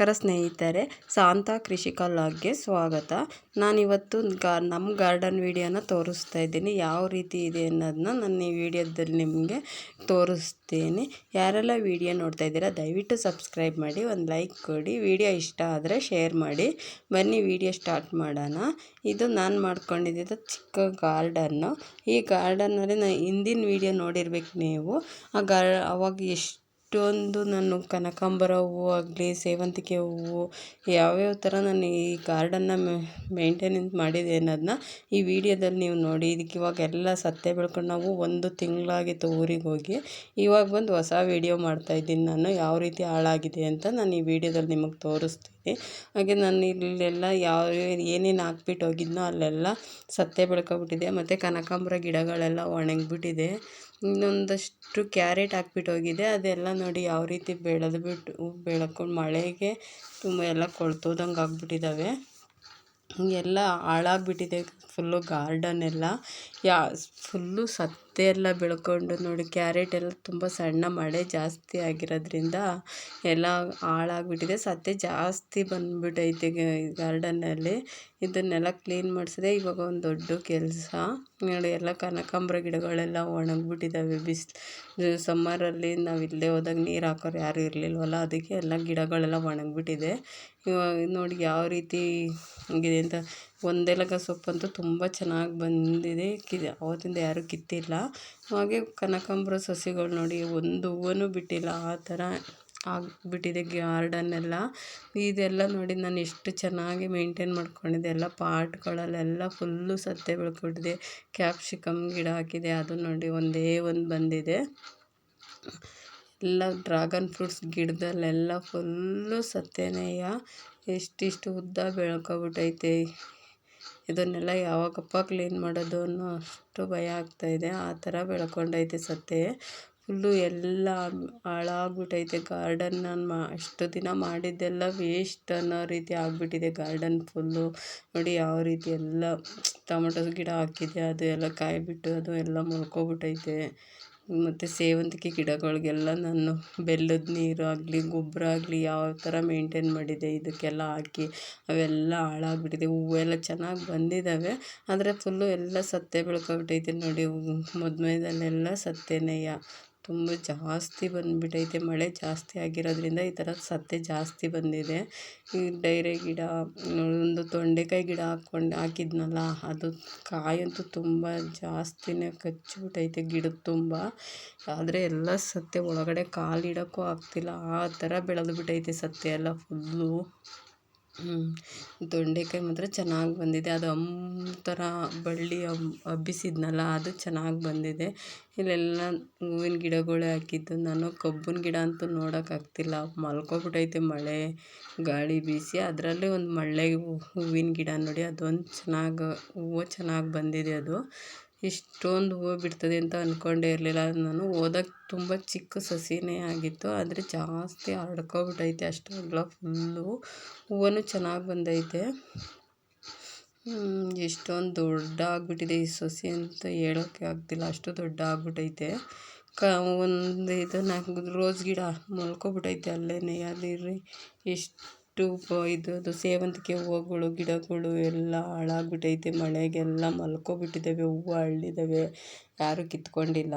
ನಮಸ್ಕಾರ ಸ್ನೇಹಿತರೆ, ಸಾಂತಾ ಕೃಷಿಕ ಲಾಗ್ಗೆ ಸ್ವಾಗತ. ನಾನಿವತ್ತು ಗಾ ನಮ್ಮ ಗಾರ್ಡನ್ ವಿಡಿಯೋನ ತೋರಿಸ್ತಾ ಇದ್ದೀನಿ. ಯಾವ ರೀತಿ ಇದೆ ಅನ್ನೋದನ್ನ ನಾನು ಈ ವಿಡಿಯೋದಲ್ಲಿ ನಿಮಗೆ ತೋರಿಸ್ತೀನಿ. ಯಾರೆಲ್ಲ ವಿಡಿಯೋ ನೋಡ್ತಾ ಇದ್ದೀರಾ, ದಯವಿಟ್ಟು ಸಬ್ಸ್ಕ್ರೈಬ್ ಮಾಡಿ, ಒಂದು ಲೈಕ್ ಕೊಡಿ. ವಿಡಿಯೋ ಇಷ್ಟ ಆದರೆ ಶೇರ್ ಮಾಡಿ. ಬನ್ನಿ, ವಿಡಿಯೋ ಸ್ಟಾರ್ಟ್ ಮಾಡೋಣ. ಇದು ನಾನು ಮಾಡ್ಕೊಂಡಿದ್ದ ಚಿಕ್ಕ ಗಾರ್ಡನ್ನು. ಈ ಗಾರ್ಡನ್ನಲ್ಲಿ ನಾನು ಹಿಂದಿನ ವಿಡಿಯೋ ನೋಡಿರ್ಬೇಕು ನೀವು. ಆ ಗಾರ್, ಅವಾಗ ಎಷ್ಟು ಇಷ್ಟೊಂದು ನಾನು ಕನಕಾಂಬರ ಹೂವು, ಆಗಲಿ ಸೇವಂತಿಗೆ ಹೂವು, ಯಾವ್ಯಾವ ಥರ ನಾನು ಈ ಗಾರ್ಡನ್ನ ಮೇಂಟೆನೆನ್ಸ್ ಮಾಡಿದೆ ಅನ್ನೋದನ್ನ ಈ ವಿಡಿಯೋದಲ್ಲಿ ನೀವು ನೋಡಿ. ಇದಕ್ಕೆ ಇವಾಗ ಎಲ್ಲ ಸತ್ತೆ ಬೆಳ್ಕೊಂಡು ನಾವು ಒಂದು ತಿಂಗಳಾಗಿತ್ತು ಊರಿಗೆ ಹೋಗಿ ಇವಾಗ ಬಂದು ಹೊಸ ವೀಡಿಯೋ ಮಾಡ್ತಾಯಿದ್ದೀನಿ ನಾನು ಯಾವ ರೀತಿ ಹಾಳಾಗಿದೆ ಅಂತ ನಾನು ಈ ವಿಡಿಯೋದಲ್ಲಿ ನಿಮಗೆ ತೋರಿಸ್ತೀನಿ. ಹಾಗೆ ನಾನು ಇಲ್ಲೆಲ್ಲ ಯಾವ, ಏನೇನು ಹಾಕ್ಬಿಟ್ಟು ಹೋಗಿದ್ನೋ ಅಲ್ಲೆಲ್ಲ ಸತ್ತೆ ಬೆಳ್ಕೊಬಿಟ್ಟಿದೆ ಮತ್ತು ಕನಕಾಂಬರ ಗಿಡಗಳೆಲ್ಲ ಒಣಗಿಬಿಟ್ಟಿದೆ. ಇನ್ನೊಂದಷ್ಟು ಕ್ಯಾರೆಟ್ ಹಾಕ್ಬಿಟ್ಟು ಹೋಗಿದೆ ಅದೆಲ್ಲ ನೋಡಿ ಯಾವ ರೀತಿ ಬೆಳೆದು ಬಿಟ್ಟು ಬೆಳ್ಕೊಂಡು ಮಳೆಗೆ ತುಂಬ ಎಲ್ಲ ಕೊಳ್ತೋದಂಗೆ ಆಗ್ಬಿಟ್ಟಿದ್ದಾವೆ ಎಲ್ಲ ಹಾಳಾಗ್ಬಿಟ್ಟಿದೆ. ಫುಲ್ಲು ಗಾರ್ಡನ್ ಎಲ್ಲ. ಯಾ, ಫುಲ್ಲು ಸತ್ತೆ ಎಲ್ಲ ಬೆಳ್ಕೊಂಡು ನೋಡಿ, ಕ್ಯಾರೆಟ್ ಎಲ್ಲ ತುಂಬ ಸಣ್ಣ ಮಳೆ ಜಾಸ್ತಿ ಆಗಿರೋದ್ರಿಂದ ಎಲ್ಲ ಹಾಳಾಗ್ಬಿಟ್ಟಿದೆ. ಸತ್ತೆ ಜಾಸ್ತಿ ಬಂದ್ಬಿಟ್ಟೈತೆ ಗಾರ್ಡನ್ನಲ್ಲಿ ಇದನ್ನೆಲ್ಲ ಕ್ಲೀನ್ ಮಾಡಿಸಿದೆ. ಇವಾಗ ಒಂದು ದೊಡ್ಡ ಕೆಲಸ. ನೋಡಿ, ಎಲ್ಲ ಕನಕಾಂಬ್ರ ಗಿಡಗಳೆಲ್ಲ ಒಣಗಿಬಿಟ್ಟಿದ್ದಾವೆ ಬಿಸಿ ಸಮ್ಮರಲ್ಲಿ ನಾವು ಇಲ್ಲೇ ಹೋದಾಗ ನೀರು ಹಾಕೋರು ಯಾರೂ ಇರಲಿಲ್ವಲ್ಲ, ಅದಕ್ಕೆ ಎಲ್ಲ ಗಿಡಗಳೆಲ್ಲ ಒಣಗಿಬಿಟ್ಟಿದೆ. ಇವಾಗ ನೋಡಿ, ಯಾವ ರೀತಿ ಹಂಗಿದೆ ಅಂತ ಒಂದೆಲಗ ಸೊಪ್ಪಂತೂ ತುಂಬ ಚೆನ್ನಾಗಿ ಬಂದಿದೆ. ಕಿ ಅವತ್ತಿಂದ ಯಾರೂ ಕಿತ್ತಿಲ್ಲ. ಹಾಗೆ ಕನಕಾಂಬರ ಸಸಿಗಳು ನೋಡಿ, ಒಂದು ಹೂವೂ ಬಿಟ್ಟಿಲ್ಲ. ಆ ಥರ ಆಗಿಬಿಟ್ಟಿದೆ ಗಾರ್ಡನ್ನೆಲ್ಲ. ಇದೆಲ್ಲ ನೋಡಿ ನಾನು ಎಷ್ಟು ಚೆನ್ನಾಗಿ ಮೇಂಟೈನ್ ಮಾಡ್ಕೊಂಡಿದ್ದೆ. ಎಲ್ಲ ಪಾಟ್ಗಳಲ್ಲೆಲ್ಲ ಫುಲ್ಲು ಸತ್ತೆ ಬೆಳ್ಕೊಂಡಿದೆ ಕ್ಯಾಪ್ಸಿಕಮ್ ಗಿಡ ಹಾಕಿದೆ. ಅದು ನೋಡಿ ಒಂದೇ ಒಂದು ಬಂದಿದೆ. ಎಲ್ಲ ಡ್ರಾಗನ್ ಫ್ರೂಟ್ಸ್ ಗಿಡದಲ್ಲೆಲ್ಲ ಫುಲ್ಲು ಸತ್ಯನೇಯ ಎಷ್ಟಿಷ್ಟು ಉದ್ದ ಬೆಳ್ಕೊಬಿಟ್ಟೈತೆ ಇದನ್ನೆಲ್ಲ ಯಾವಾಗಪ್ಪ ಕ್ಲೀನ್ ಮಾಡೋದು ಅನ್ನೋ ಅಷ್ಟು ಭಯ ಆಗ್ತಾಯಿದೆ ಆ ಥರ ಬೆಳ್ಕೊಂಡೈತೆ ಸತ್ತೆ ಫುಲ್ಲು ಎಲ್ಲ ಹಾಳಾಗ್ಬಿಟೈತೆ. ಗಾರ್ಡನ್ ನಾನು ಮಾ, ಅಷ್ಟು ದಿನ ಮಾಡಿದ್ದೆಲ್ಲ ವೇಸ್ಟ್ ಅನ್ನೋ ರೀತಿ ಆಗಿಬಿಟ್ಟಿದೆ. ಗಾರ್ಡನ್ ಫುಲ್ಲು ನೋಡಿ ಯಾವ ರೀತಿ ಎಲ್ಲ ಟೊಮೊಟೊ ಗಿಡ ಹಾಕಿದ್ದೆ ಅದು ಎಲ್ಲ ಕಾಯಿ ಬಿಟ್ಟು ಅದು ಎಲ್ಲ ಮೊಳ್ಕೊಬಿಟ್ಟೈತೆ ಮತ್ತು ಸೇವಂತಿಗೆ ಗಿಡಗಳಿಗೆಲ್ಲ ನಾನು ಬೆಲ್ಲದ ನೀರು ಆಗಲಿ, ಗೊಬ್ಬರ ಆಗಲಿ ಯಾವ ಥರ ಮೇಂಟೇನ್ ಮಾಡಿದೆ, ಇದಕ್ಕೆಲ್ಲ ಹಾಕಿ ಅವೆಲ್ಲ ಹಾಳಾಗ್ಬಿಟ್ಟಿದೆ. ಹೂವೆಲ್ಲ ಚೆನ್ನಾಗಿ ಬಂದಿದ್ದಾವೆ ಆದರೆ ಫುಲ್ಲು ಎಲ್ಲ ಸತ್ತೇ ಬೆಳ್ಕೊಂಬಿಟ್ಟೈತೆ ನೋಡಿ ಮಧ್ಯದಲ್ಲೆಲ್ಲ ಸತ್ತೆನೆಯ ತುಂಬ ಜಾಸ್ತಿ ಬಂದುಬಿಟೈತೆ. ಮಳೆ ಜಾಸ್ತಿ ಆಗಿರೋದ್ರಿಂದ ಈ ಥರ ಸತ್ತೆ ಜಾಸ್ತಿ ಬಂದಿದೆ. ಈ ಡೈರೆ ಗಿಡ, ಒಂದು ತೊಂಡೆಕಾಯಿ ಗಿಡ ಹಾಕ್ಕೊಂಡು, ಹಾಕಿದ್ನಲ್ಲ, ಅದು ಕಾಯಂತೂ ತುಂಬ ಜಾಸ್ತಿನೇ ಕಚ್ಚಿಬಿಟ್ಟೈತೆ ಗಿಡದ ತುಂಬ. ಆದರೆ ಎಲ್ಲ ಸತ್ತೆ ಒಳಗಡೆ ಕಾಲಿಡೋಕ್ಕೂ ಆಗ್ತಿಲ್ಲ. ಆ ಥರ ಬೆಳೆದು ಬಿಟ್ಟೈತೆ ಸತ್ತೆ ಎಲ್ಲ ಫುಲ್ಲು ತೊಂಡೆಕಾಯಿ ಮಾತ್ರ ಚೆನ್ನಾಗಿ ಬಂದಿದೆ. ಅದು ಒಂಥರ ಥರ ಬಳ್ಳಿ ಹಬ್ಬಿಸಿದ್ನಲ್ಲ, ಅದು ಚೆನ್ನಾಗಿ ಬಂದಿದೆ. ಇಲ್ಲೆಲ್ಲ ಹೂವಿನ ಗಿಡಗಳೇ ಹಾಕಿದ್ದು. ನಾನು ಕಬ್ಬಿನ ಗಿಡ ಅಂತೂ ನೋಡೋಕ್ಕಾಗ್ತಿಲ್ಲ ಮಲ್ಕೊಬಿಟ್ಟೈತೆ ಮಳೆ, ಗಾಳಿ ಬೀಸಿ. ಅದರಲ್ಲಿ ಒಂದು ಮಳ್ಳೆ ಹೂವಿನ ಗಿಡ ನೋಡಿ, ಅದೊಂದು ಚೆನ್ನಾಗಿ, ಹೂವು ಚೆನ್ನಾಗಿ ಬಂದಿದೆ ಅದು. ಇಷ್ಟೊಂದು ಹೂವು ಬಿಡ್ತದೆ ಅಂತ ಅಂದ್ಕೊಂಡೇ ಇರಲಿಲ್ಲ. ನಾನು ಹೋದಾಗ ತುಂಬ ಚಿಕ್ಕ ಸಸಿನೇ ಆಗಿತ್ತು. ಆದರೆ ಜಾಸ್ತಿ ಹರಡ್ಕೋಬಿಟ್ಟೈತೆ ಅಷ್ಟು ಅಗಲ ಫುಲ್ಲು ಹೂವು ಚೆನ್ನಾಗಿ ಬಂದೈತೆ. ಎಷ್ಟೊಂದು ದೊಡ್ಡ ಆಗಿಬಿಟ್ಟಿದೆ ಈ ಸಸಿ ಅಂತ ಹೇಳೋಕ್ಕೆ ಆಗ್ತಿಲ್ಲ. ಅಷ್ಟು ದೊಡ್ಡ ಆಗ್ಬಿಟ್ಟೈತೆ. ಕ, ಒಂದು ಇದು ನಾಲ್ಕು ರೋಸ್ ಗಿಡ ಮಲ್ಕೊಬಿಟ್ಟೈತೆ ಅಲ್ಲೇ ಅದಿರ್ರಿ, ಎಷ್ಟು ಇದು, ಅದು ಸೇವಂತಿಗೆ ಹೂವುಗಳು ಗಿಡಗಳು ಎಲ್ಲ ಹಾಳಾಗ್ಬಿಟ್ಟೈತೆ ಮಳೆಗೆಲ್ಲ ಮಲ್ಕೊಬಿಟ್ಟಿದ್ದಾವೆ ಹೂವು ಅಳ್ಳಿದ್ದಾವೆ ಯಾರೂ ಕಿತ್ಕೊಂಡಿಲ್ಲ.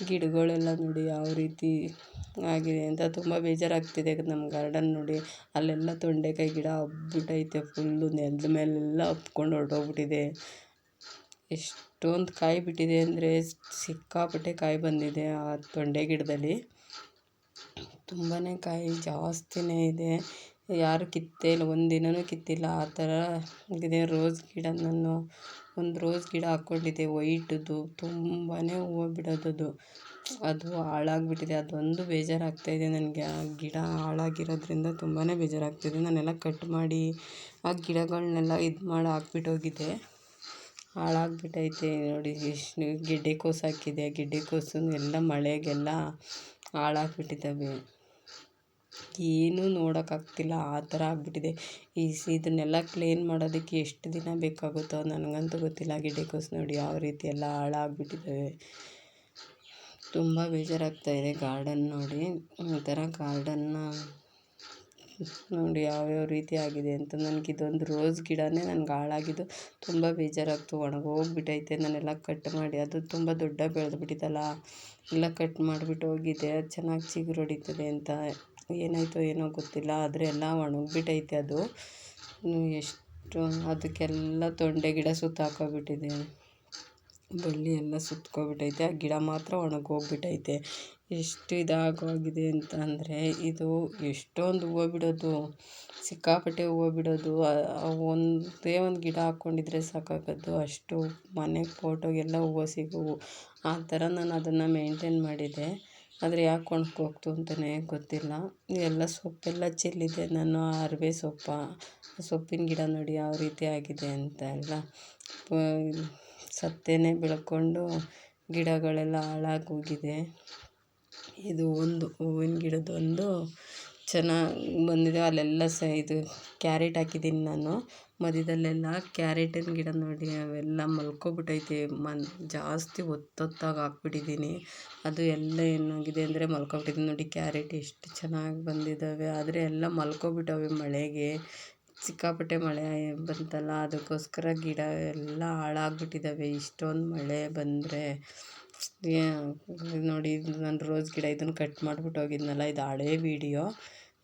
ಗಿಡಗಳೆಲ್ಲ ನೋಡಿ ಯಾವ ರೀತಿ ಆಗಿದೆ ಅಂತ ತುಂಬ ಬೇಜಾರಾಗ್ತಿದೆ ನಮ್ಮ ಗಾರ್ಡನ್ ನೋಡಿ. ಅಲ್ಲೆಲ್ಲ ತೊಂಡೆಕಾಯಿ ಗಿಡ ಹಬ್ಬಿಟ್ಟೈತೆ ಫುಲ್ಲು, ನೆಲದ ಮೇಲೆಲ್ಲ ಹಬ್ಕೊಂಡು ಹೊರ್ಟೋಗ್ಬಿಟ್ಟಿದೆ. ಎಷ್ಟೊಂದು ಕಾಯಿ ಬಿಟ್ಟಿದೆ ಅಂದರೆ ಸಿಕ್ಕಾಪಟ್ಟೆ ಕಾಯಿ ಬಂದಿದೆ ಆ ತೊಂಡೆ ಗಿಡದಲ್ಲಿ. ತುಂಬಾ ಕಾಯಿ ಜಾಸ್ತಿನೇ ಇದೆ. ಯಾರು ಕಿತ್ತೇ ಇಲ್ಲ ಒಂದು ದಿನವೂ ಕಿತ್ತಿಲ್ಲ. ಆ ಥರ ಇದೆ. ರೋಸ್ ಗಿಡ ನಾನು ಒಂದು ರೋಸ್ ಗಿಡ ಹಾಕ್ಕೊಂಡಿದ್ದೆ. ವೈಟದು. ತುಂಬಾ ಹೂವು ಬಿಡೋದದು. ಅದು ಹಾಳಾಗ್ಬಿಟ್ಟಿದೆ. ಅದೊಂದು ಬೇಜಾರಾಗ್ತಾಯಿದೆ ನನಗೆ. ಆ ಗಿಡ ಹಾಳಾಗಿರೋದ್ರಿಂದ ತುಂಬಾ ಬೇಜಾರಾಗ್ತಿದೆ. ನಾನೆಲ್ಲ ಕಟ್ ಮಾಡಿ ಆ ಗಿಡಗಳನ್ನೆಲ್ಲ ಇದು ಮಾಡಿ ಹಾಕ್ಬಿಟ್ಟು ಹೋಗಿದ್ದೆ ಹಾಳಾಗ್ಬಿಟ್ಟೈತೆ. ನೋಡಿ, ಎಷ್ಟು ಗೆಡ್ಡೆಕೋಸು ಹಾಕಿದೆ. ಗೆಡ್ಡೆಕೋಸು ಎಲ್ಲ ಮಳೆಗೆಲ್ಲ ಹಾಳಾಗ್ಬಿಟ್ಟಿದ್ದಾವೆ. ಏನೂ ನೋಡೋಕ್ಕಾಗ್ತಿಲ್ಲ. ಆ ಥರ ಆಗಿಬಿಟ್ಟಿದೆ. ಈ ಸಿ ಇದನ್ನೆಲ್ಲ ಕ್ಲೀನ್ ಮಾಡೋದಕ್ಕೆ ಎಷ್ಟು ದಿನ ಬೇಕಾಗುತ್ತೋ ನನಗಂತೂ ಗೊತ್ತಿಲ್ಲ. ಗಿಡಕ್ಕೋಸ್ ನೋಡಿ ಯಾವ ರೀತಿ ಎಲ್ಲ ಹಾಳಾಗ್ಬಿಟ್ಟಿದ್ದಾವೆ ತುಂಬ ಬೇಜಾರಾಗ್ತಾಯಿದೆ ಗಾರ್ಡನ್ ನೋಡಿ. ಈ ಥರ ಗಾರ್ಡನ್ನ ನೋಡಿ ಯಾವ್ಯಾವ ರೀತಿ ಆಗಿದೆ ಅಂತ ನನಗೆ ಇದೊಂದು ರೋಸ್ ಗಿಡನೇ ನನಗೆ ಹಾಳಾಗಿದ್ದು ತುಂಬ ಬೇಜಾರಾಗ್ತು. ಒಣಗೋಗ್ಬಿಟ್ಟೈತೆ. ನಾನೆಲ್ಲ ಕಟ್ ಮಾಡಿ. ಅದು ತುಂಬ ದೊಡ್ಡ ಬೆಳೆದ್ಬಿಟ್ಟಿತ್ತಲ್ಲ. ಎಲ್ಲ ಕಟ್ ಮಾಡಿಬಿಟ್ಟು ಹೋಗಿದ್ದೆ ಅದು ಚೆನ್ನಾಗಿ ಚಿಗುರು ಹೊಡಿತದೆ ಅಂತ ಏನಾಯಿತೋ ಏನೋ ಗೊತ್ತಿಲ್ಲ, ಆದರೆ ಎಲ್ಲ ಒಣಗಿಬಿಟ್ಟೈತೆ ಅದು. ಎಷ್ಟು ಅದಕ್ಕೆಲ್ಲ ತೊಂಡೆ ಗಿಡ ಸುತ್ತಾಕ್ಕೊಬಿಟ್ಟಿದೆ ಬಳ್ಳಿ ಎಲ್ಲ ಸುತ್ಕೊಂಡ್ಬಿಟ್ಟೈತೆ ಆ ಗಿಡ ಮಾತ್ರ ಒಣಗೋಗಿಬಿಟ್ಟೈತೆ ಎಷ್ಟು ಇದಾಗೋಗಿದೆ ಅಂತ ಅಂದರೆ, ಇದು ಎಷ್ಟೊಂದು ಹೂವು ಬಿಡೋದು, ಸಿಕ್ಕಾಪಟ್ಟೆ ಹೂವು ಬಿಡೋದು ಒಂದೇ ಒಂದು ಗಿಡ ಹಾಕ್ಕೊಂಡಿದ್ರೆ ಸಾಕಾಗೋದು, ಅಷ್ಟು ಮನೆ ಫೋಟೋಗೆಲ್ಲ ಹೂವು ಸಿಗೋವು. ಆ ಥರ ನಾನು ಅದನ್ನು ಮೇಂಟೇನ್ ಮಾಡಿದ್ದೆ ಆದರೆ ಯಾಕೆ ಒಣಗೋಗ್ತು ಅಂತಲೇ ಗೊತ್ತಿಲ್ಲ. ಎಲ್ಲ ಸೊಪ್ಪೆಲ್ಲ ಚೆಲ್ಲಿದೆ. ನಾನು ಅರಿವೆ ಸೊಪ್ಪು ಸೊಪ್ಪಿನ ಗಿಡ ನೋಡಿ ಯಾವ ರೀತಿ ಆಗಿದೆ ಅಂತ ಎಲ್ಲ ಸತ್ತೇನೆ ಬೆಳ್ಕೊಂಡು ಗಿಡಗಳೆಲ್ಲ ಹಾಳಾಗಿ ಹೋಗಿದೆ. ಇದು ಒಂದು, ಹೂವಿನ ಗಿಡದೊಂದು ಚೆನ್ನಾಗಿ ಬಂದಿದೆ. ಅಲ್ಲೆಲ್ಲ ಸಹ ಇದು ಕ್ಯಾರೆಟ್ ಹಾಕಿದ್ದೀನಿ ನಾನು. ಮಧ್ಯದಲ್ಲೆಲ್ಲ ಕ್ಯಾರೆಟಿನ ಗಿಡ ನೋಡಿ ಅವೆಲ್ಲ ಮಲ್ಕೊಬಿಟ್ಟೈತೆ. ಮನ್ ಜಾಸ್ತಿ ಒತ್ತೊತ್ತಾಗಿ ಹಾಕ್ಬಿಟ್ಟಿದ್ದೀನಿ. ಅದು ಎಲ್ಲ ಏನಾಗಿದೆ ಅಂದರೆ ಮಲ್ಕೊಬಿಟ್ಟಿದೆ ನೋಡಿ ಕ್ಯಾರೆಟ್ ಎಷ್ಟು ಚೆನ್ನಾಗಿ ಬಂದಿದ್ದಾವೆ. ಆದರೆ ಎಲ್ಲ ಮಲ್ಕೊಬಿಟ್ಟವೆ ಮಳೆಗೆ. ಸಿಕ್ಕಾಪಟ್ಟೆ ಮಳೆ ಬಂತಲ್ಲ, ಅದಕ್ಕೋಸ್ಕರ ಗಿಡ ಎಲ್ಲ ಹಾಳಾಗ್ಬಿಟ್ಟಿದ್ದಾವೆ. ಇಷ್ಟೊಂದು ಮಳೆ ಬಂದರೆ ನೋಡಿ, ನಾನು ರೋಸ್ ಗಿಡ ಇದನ್ನು ಕಟ್ ಮಾಡ್ಬಿಟ್ಟು ಹೋಗಿದ್ನಲ್ಲ, ಇದು ಹಳೇ ವೀಡಿಯೋ.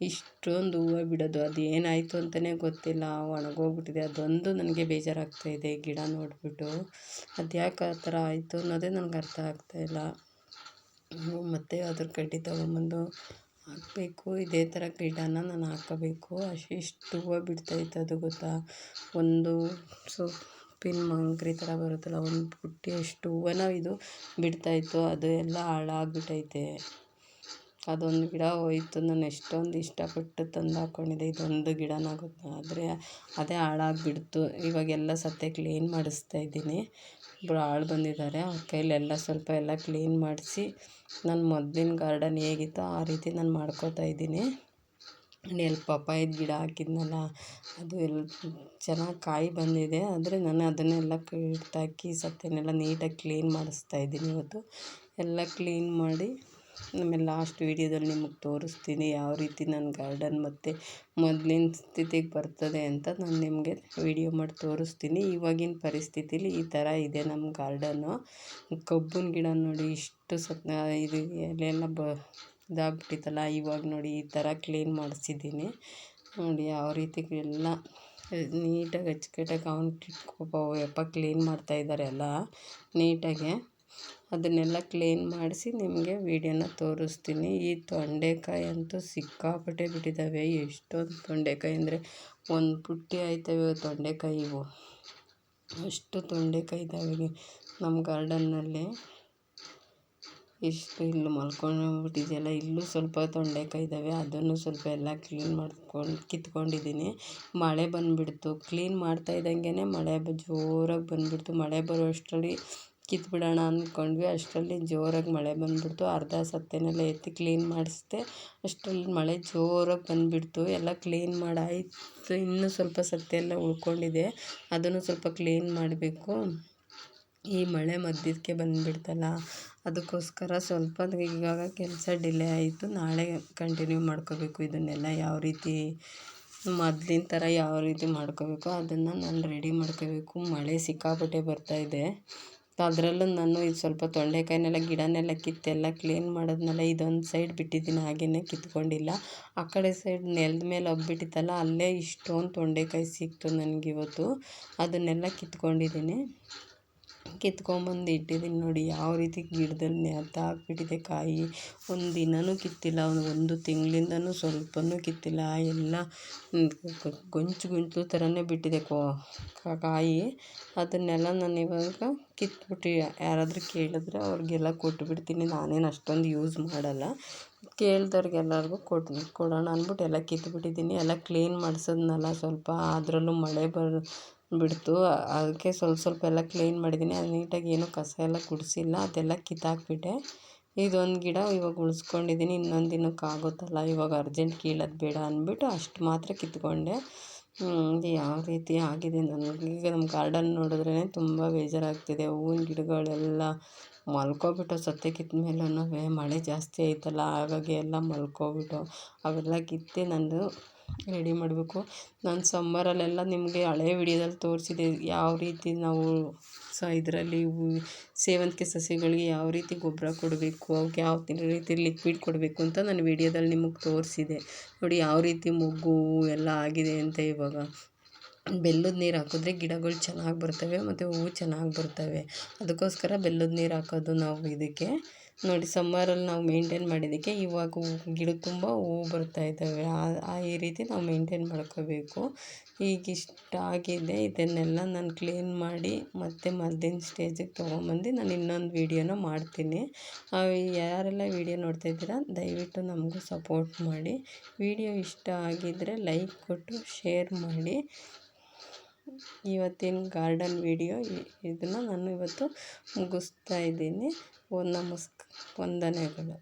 ಇಷ್ಟೊಂದು ಹೂವು ಬಿಡೋದು, ಅದು ಏನಾಯಿತು ಅಂತಲೇ ಗೊತ್ತಿಲ್ಲ. ಒಣಗೋಗ್ಬಿಟ್ಟಿದೆ ಅದೊಂದು ನನಗೆ ಬೇಜಾರಾಗ್ತಾಯಿದೆ, ಗಿಡ ನೋಡಿಬಿಟ್ಟು. ಅದು ಯಾಕೆ ಆ ಥರ ಆಯಿತು ಅನ್ನೋದೇ ನನಗೆ ಅರ್ಥ ಆಗ್ತಾ ಇಲ್ಲ ಮತ್ತು ಅದ್ರ ಕಡ್ಡಿ ತೊಗೊಂಬಂದು ಹಾಕಬೇಕು. ಇದೇ ಥರ ಗಿಡನ ನಾನು ಹಾಕಬೇಕು. ಅಷ್ಟು ಇಷ್ಟು ಹೂವು ಬಿಡ್ತಾಯಿತ್ತು, ಅದು ಗೊತ್ತಾ? ಒಂದು ಸೊಪ್ಪಿನ ಮಂಕ್ರಿ ಥರ ಬರುತ್ತಲ್ಲ, ಒಂದು ಬುಟ್ಟಿಯಷ್ಟು ಹೂವನ ಇದು ಬಿಡ್ತಾಯಿತ್ತು. ಅದು ಎಲ್ಲ ಹಾಳಾಗ್ಬಿಟ್ಟೈತೆ ಅದೊಂದು ಗಿಡ ಹೋಯ್ತು. ನಾನು ಎಷ್ಟೊಂದು ಇಷ್ಟಪಟ್ಟು ತಂದು ಹಾಕ್ಕೊಂಡಿದ್ದೆ ಇದೊಂದು ಗಿಡನ ಗೊತ್ತಾ ಆದರೆ ಅದೇ ಹಾಳಾಗ್ಬಿಡ್ತು. ಇವಾಗೆಲ್ಲ ಸದ್ಯ ಕ್ಲೀನ್ ಮಾಡಿಸ್ತಾ ಇದ್ದೀನಿ. ಇಬ್ಬರು ಆಳು ಬಂದಿದ್ದಾರೆ. ಅವ್ರ ಕೈಲೆಲ್ಲ ಸ್ವಲ್ಪ ಎಲ್ಲ ಕ್ಲೀನ್ ಮಾಡಿಸಿ ನನ್ನ ಮೊದಲಿನ ಗಾರ್ಡನ್ ಹೇಗಿತ್ತೋ ಆ ರೀತಿ ನಾನು ಮಾಡ್ಕೋತಾ ಇದ್ದೀನಿ. ಎಲ್ಲಿ ಪಪ್ಪಾಯದ ಗಿಡ ಹಾಕಿದ್ನಲ್ಲ, ಅದು ಎಲ್ಲ ಚೆನ್ನಾಗಿ ಕಾಯಿ ಬಂದಿದೆ. ಆದರೆ ನಾನು ಅದನ್ನೆಲ್ಲ ಕಿತ್ತಾಕಿ ಸತ್ಯನೆಲ್ಲ ನೀಟಾಗಿ ಕ್ಲೀನ್ ಮಾಡಿಸ್ತಾ ಇದ್ದೀನಿ ಇವತ್ತು. ಎಲ್ಲ ಕ್ಲೀನ್ ಮಾಡಿ ಆಮೇಲೆ ಲಾಸ್ಟ್ ವೀಡಿಯೋದಲ್ಲಿ ನಿಮಗೆ ತೋರಿಸ್ತೀನಿ ಯಾವ ರೀತಿ ನನ್ನ ಗಾರ್ಡನ್ ಮತ್ತು ಮೊದಲಿನ ಸ್ಥಿತಿಗೆ ಬರ್ತದೆ ಅಂತ ನಾನು ನಿಮಗೆ ವೀಡಿಯೋ ಮಾಡಿ ತೋರಿಸ್ತೀನಿ. ಇವಾಗಿನ ಪರಿಸ್ಥಿತಿಲಿ ಈ ಥರ ಇದೆ ನಮ್ಮ ಗಾರ್ಡನ್ನು ಕಬ್ಬಿನ ಗಿಡ ನೋಡಿ ಇಷ್ಟು ಸತ್ ಇದು ಎಲೆಯೆಲ್ಲ ಬ ಇದಾಗ್ಬಿಟ್ಟಿತ್ತಲ್ಲ, ಇವಾಗ ನೋಡಿ ಈ ಥರ ಕ್ಲೀನ್ ಮಾಡಿಸಿದ್ದೀನಿ. ನೋಡಿ ಯಾವ ರೀತಿ ಎಲ್ಲ ನೀಟಾಗಿ ಅಚ್ಚುಕಟ್ಟಾಗಿ ಅವ್ನು ಯಪ್ಪ ಕ್ಲೀನ್ ಮಾಡ್ತಾಯಿದ್ದಾರೆ ಎಲ್ಲ ನೀಟಾಗೆ. ಅದನ್ನೆಲ್ಲ ಕ್ಲೀನ್ ಮಾಡಿಸಿ ನಿಮಗೆ ವೀಡಿಯೋನ ತೋರಿಸ್ತೀನಿ. ಈ ತೊಂಡೆಕಾಯಿ ಅಂತೂ ಸಿಕ್ಕಾಪಟ್ಟೆ ಬಿಟ್ಟಿದ್ದಾವೆ. ಎಷ್ಟೊಂದು ತೊಂಡೆಕಾಯಿ ಅಂದರೆ ಒಂದು ಪುಟ್ಟಿ ಆಯ್ತವೆ ತೊಂಡೆಕಾಯಿ ಇವು. ಅಷ್ಟು ತೊಂಡೆಕಾಯಿ ಇದ್ದಾವೆ. ನಮ್ಮ ಗಾರ್ಡನ್ನಲ್ಲಿ ಇಷ್ಟು ಇಲ್ಲಿ ಮಲ್ಕೊಂಡ್ಬಿಟ್ಟಿದೆಯಲ್ಲ ಇಲ್ಲೂ ಸ್ವಲ್ಪ ತೊಂಡೆಕಾಯಿ ಇದ್ದಾವೆ. ಅದನ್ನು ಸ್ವಲ್ಪ ಎಲ್ಲ ಕ್ಲೀನ್ ಮಾಡ್ಕೊಂಡು ಕಿತ್ಕೊಂಡಿದ್ದೀನಿ. ಮಳೆ ಬಂದುಬಿಡ್ತು. ಕ್ಲೀನ್ ಮಾಡ್ತಾ ಇದ್ದಂಗೆ ಮಳೆ ಜೋರಾಗಿ ಬಂದುಬಿಡ್ತು. ಮಳೆ ಬರೋ ಅಷ್ಟರಲ್ಲಿ ಕಿತ್ಬಿಡೋಣ ಅಂದ್ಕೊಂಡ್ವಿ. ಅಷ್ಟರಲ್ಲಿ ಜೋರಾಗಿ ಮಳೆ ಬಂದುಬಿಡ್ತು. ಅರ್ಧ ಸತ್ತೆನೆಲ್ಲ ಎತ್ತಿ ಕ್ಲೀನ್ ಮಾಡಿಸ್ದೆ. ಅಷ್ಟರಲ್ಲಿ ಮಳೆ ಜೋರಾಗಿ ಬಂದುಬಿಡ್ತು. ಎಲ್ಲ ಕ್ಲೀನ್ ಮಾಡಾಯಿತು. ಇನ್ನೂ ಸ್ವಲ್ಪ ಸತ್ತೆ ಎಲ್ಲ ಉಳ್ಕೊಂಡಿದೆ. ಅದನ್ನು ಸ್ವಲ್ಪ ಕ್ಲೀನ್ ಮಾಡಬೇಕು. ಈ ಮಳೆ ಮಧ್ಯಕ್ಕೆ ಬಂದುಬಿಡ್ತಲ್ಲ, ಅದಕ್ಕೋಸ್ಕರ ಸ್ವಲ್ಪ ಇವಾಗ ಕೆಲಸ ಡಿಲೇ ಆಯಿತು. ನಾಳೆ ಕಂಟಿನ್ಯೂ ಮಾಡ್ಕೋಬೇಕು ಇದನ್ನೆಲ್ಲ. ಯಾವ ರೀತಿ, ಮೊದ್ಲಿನ ಥರ ಯಾವ ರೀತಿ ಮಾಡ್ಕೋಬೇಕು, ಅದನ್ನು ನಾನು ರೆಡಿ ಮಾಡ್ಕೋಬೇಕು. ಮಳೆ ಸಿಕ್ಕಾಪಟ್ಟೆ ಬರ್ತಾಯಿದೆ ಅದರಲ್ಲೂ ನಾನು ಇದು ಸ್ವಲ್ಪ ತೊಂಡೆಕಾಯಿನೆಲ್ಲ ಗಿಡನೆಲ್ಲ ಕಿತ್ತೆಲ್ಲ ಕ್ಲೀನ್ ಮಾಡಿದ್ನಲ್ಲ ಇದೊಂದು ಸೈಡ್ ಬಿಟ್ಟಿದ್ದೀನಿ ಹಾಗೆಯೇ ಕಿತ್ಕೊಂಡಿಲ್ಲ. ಆ ಕಡೆ ಸೈಡ್ ನೆಲದ ಮೇಲೆ ಹಬ್ಬಿಟ್ಟಿತ್ತಲ್ಲ ಅಲ್ಲೇ ಇಷ್ಟೊಂದು ತೊಂಡೆಕಾಯಿ ಸಿಕ್ತು ನನಗಿವತ್ತು. ಅದನ್ನೆಲ್ಲ ಕಿತ್ಕೊಂಡಿದ್ದೀನಿ. ಕಿತ್ಕೊಂಬಂದು ಇಟ್ಟಿದ್ದೀನಿ ನೋಡಿ, ಯಾವ ರೀತಿ ಗಿಡದಲ್ಲಿ ನೇತಾಕ್ಬಿಟ್ಟಿದೆ ಕಾಯಿ. ಒಂದು ದಿನವೂ ಕಿತ್ತಿಲ್ಲ, ಒಂದು ತಿಂಗಳಿಂದನೂ ಸ್ವಲ್ಪವೂ ಕಿತ್ತಿಲ್ಲ. ಎಲ್ಲ ಗೊಂಚು ಗೊಂಚು ಥರನೇ ಬಿಟ್ಟಿದೆ ಕೋ ಕಾಯಿ. ಅದನ್ನೆಲ್ಲ ನಾನು ಇವಾಗ ಕಿತ್ಬಿಟ್ಟು ಯಾರಾದರೂ ಕೇಳಿದ್ರೆ ಅವ್ರಿಗೆಲ್ಲ ಕೊಟ್ಬಿಡ್ತೀನಿ. ನಾನೇನು ಅಷ್ಟೊಂದು ಯೂಸ್ ಮಾಡಲ್ಲ. ಕೇಳ್ದವ್ರಿಗೆಲ್ಲರಿಗೂ ಕೊಟ್ಟು ಕೊಡೋಣ ಅಂದ್ಬಿಟ್ಟು ಎಲ್ಲ ಕಿತ್ಬಿಟ್ಟಿದ್ದೀನಿ ಎಲ್ಲ ಕ್ಲೀನ್ ಮಾಡಿಸಿದ್ನಲ್ಲ ಸ್ವಲ್ಪ. ಅದರಲ್ಲೂ ಮಳೆ ಬರ್ ಬಿಡ್ತು. ಅದಕ್ಕೆ ಸ್ವಲ್ಪ ಸ್ವಲ್ಪ ಎಲ್ಲ ಕ್ಲೀನ್ ಮಾಡಿದ್ದೀನಿ ಅದು ನೀಟಾಗಿ ಏನೂ ಕಸ ಎಲ್ಲ ಗುಡಿಸಿಲ್ಲ. ಅದೆಲ್ಲ ಕಿತ್ತಾಕ್ಬಿಟ್ಟೆ. ಇದೊಂದು ಗಿಡ ಇವಾಗ ಉಳಿಸ್ಕೊಂಡಿದ್ದೀನಿ ಇನ್ನೊಂದು ದಿನಕ್ಕೆ ಆಗುತ್ತಲ್ಲ. ಇವಾಗ ಅರ್ಜೆಂಟ್ ಕೀಳೋದು ಬೇಡ ಅಂದ್ಬಿಟ್ಟು ಅಷ್ಟು ಮಾತ್ರ ಕಿತ್ಕೊಂಡೆ. ಇದು ಯಾವ ರೀತಿ ಆಗಿದೆ ನನಗೆ. ಈಗ ನಮ್ಮ ಗಾರ್ಡನ್ ನೋಡಿದ್ರೇ ತುಂಬ ಬೇಜಾರಾಗ್ತಿದೆ. ಹೂವಿನ ಗಿಡಗಳೆಲ್ಲ ಮಲ್ಕೊಬಿಟ್ಟು ಸತ್ತೆ ಕಿತ್ತ ಮಳೆ ಜಾಸ್ತಿ ಆಯ್ತಲ್ಲ ಹಾಗಾಗಿ ಎಲ್ಲ ಮಲ್ಕೋಬಿಟ್ಟು ಅವೆಲ್ಲ ಕಿತ್ತು ನಂದು ರೆಡಿ ಮಾಡಬೇಕು. ನಾನು ಸಮ್ಮರಲ್ಲೆಲ್ಲ ನಿಮಗೆ ಹಳೆ ವಿಡಿಯೋದಲ್ಲಿ ತೋರಿಸಿದೆ ಯಾವ ರೀತಿ ನಾವು ಸ ಇದರಲ್ಲಿ ಸೇವಂತಿಗೆ ಸಸಿಗಳಿಗೆ ಯಾವ ರೀತಿ ಗೊಬ್ಬರ ಕೊಡಬೇಕು ಅವಕ್ಕೆ ಯಾವ ರೀತಿ ಲಿಕ್ವಿಡ್ ಕೊಡಬೇಕು ಅಂತ ನಾನು ವಿಡಿಯೋದಲ್ಲಿ ನಿಮಗೆ ತೋರಿಸಿದೆ. ನೋಡಿ ಯಾವ ರೀತಿ ಮೊಗ್ಗು ಎಲ್ಲ ಆಗಿದೆ ಅಂತ ಇವಾಗ. ಬೆಲ್ಲದ ನೀರು ಹಾಕಿದ್ರೆ ಗಿಡಗಳು ಚೆನ್ನಾಗಿ ಬರ್ತವೆ, ಮತ್ತು ಹೂವು ಚೆನ್ನಾಗಿ ಬರ್ತವೆ. ಅದಕ್ಕೋಸ್ಕರ ಬೆಲ್ಲದ ನೀರು ಹಾಕೋದು ನಾವು ಇದಕ್ಕೆ ನೋಡಿ ಸಮ್ಮರಲ್ಲಿ ನಾವು ಮೇಂಟೈನ್ ಮಾಡಿದ್ದಕ್ಕೆ ಇವಾಗ ಗಿಡ ತುಂಬ ಹೂವು ಬರ್ತಾ ಇದ್ದಾವೆ. ಆ ಈ ರೀತಿ ನಾವು ಮೇಂಟೈನ್ ಮಾಡ್ಕೋಬೇಕು. ಈಗ ಇಷ್ಟ ಆಗಿದೆ, ಇದನ್ನೆಲ್ಲ ನಾನು ಕ್ಲೀನ್ ಮಾಡಿ ಮತ್ತೆ ಮದ್ದಿನ ಸ್ಟೇಜಿಗೆ ತೊಗೊಂಬಂದು ನಾನು ಇನ್ನೊಂದು ವೀಡಿಯೋನ ಮಾಡ್ತೀನಿ. ಯಾರೆಲ್ಲ ವೀಡಿಯೋ ನೋಡ್ತಾ ಇದ್ದೀರಾ, ದಯವಿಟ್ಟು ನಮಗೂ ಸಪೋರ್ಟ್ ಮಾಡಿ. ವಿಡಿಯೋ ಇಷ್ಟ ಆಗಿದ್ದರೆ ಲೈಕ್ ಕೊಟ್ಟು ಶೇರ್ ಮಾಡಿ. ಇವತ್ತಿನ ಗಾರ್ಡನ್ ವಿಡಿಯೋ ಇದನ್ನು ನಾನು ಇವತ್ತು ಮುಗಿಸ್ತಾ ಇದ್ದೀನಿ. ನಮಸ್ಕ ವಂದನೆಗಳು